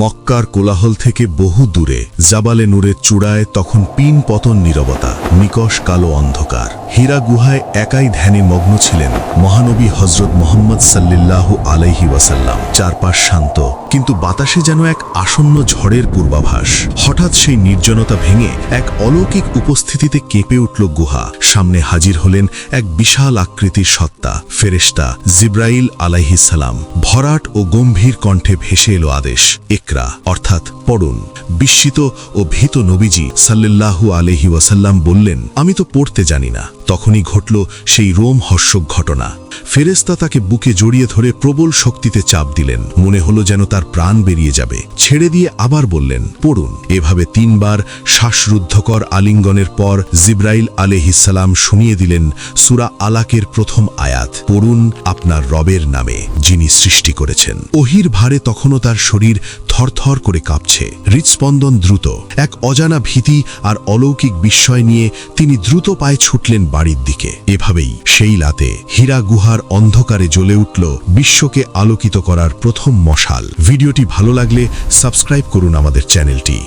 মক্কার কোলাহল থেকে বহু দূরে জাবালে নূরের চূড়ায় তখন পিন পতন নীরবতা। নিকশ কালো অন্ধকার। হীরা গুহায় একাই ধ্যানে মগ্ন ছিলেন মহানবী হজরত মোহাম্মদ সাল্লিল্লাহু আলাইহি ওয়াসাল্লাম। চারপাশ শান্ত, কিন্তু বাতাসে যেন এক আসন্ন ঝড়ের পূর্বাভাস। হঠাৎ সেই নির্জনতা ভেঙে এক অলৌকিক উপস্থিতিতে কেঁপে উঠল গুহা। সামনে হাজির হলেন এক বিশাল আকৃতির সত্তা, ফেরেশতা জিব্রাইল আলাইহিসালাম ভরাট ও গম্ভীর কণ্ঠে ভেসে এলো আদেশ, একরা অর্থাৎ, পড়ুন। বিস্মিত ও ভীত নবীজি সাল্লাল্লাহু আলহি ওয়াসাল্লাম বললেন আমি তো পড়তে জানি না। তখনই ঘটল সেই রোম হর্ষক ঘটনা। ফেরেস্তা তাকে বুকে জড়িয়ে ধরে প্রবল শক্তিতে চাপ দিলেন। মনে হলো যেন তার প্রাণ বেরিয়ে যাবে। ছেড়ে দিয়ে আবার বললেন, পড়ুন। এভাবে তিনবার শ্বাসরুদ্ধকর আলিঙ্গনের পর জিব্রাইল আলেহিসাল্লাম শুনিয়ে দিলেন সুরা আলাকের প্রথম আয়াত, পড়ুন আপনার রবের নামে, যিনি সৃষ্টি করেছেন। ওহির ভারে তখনও তার শরীর থরথর করে কাঁপছে। হৃৎস্পন্দন দ্রুত। এক অজানা ভীতি আর অলৌকিক বিস্ময় নিয়ে তিনি দ্রুত পায়ে ছুটলেন বাড়ির দিকে। এভাবেই সেই লাতে হীরা গুহার অন্ধকারে জ্বলে উঠল বিশ্বকে আলোকিত করার প্রথম মশাল। ভিডিওটি ভালো লাগলে সাবস্ক্রাইব করুন আমাদের চ্যানেলটি।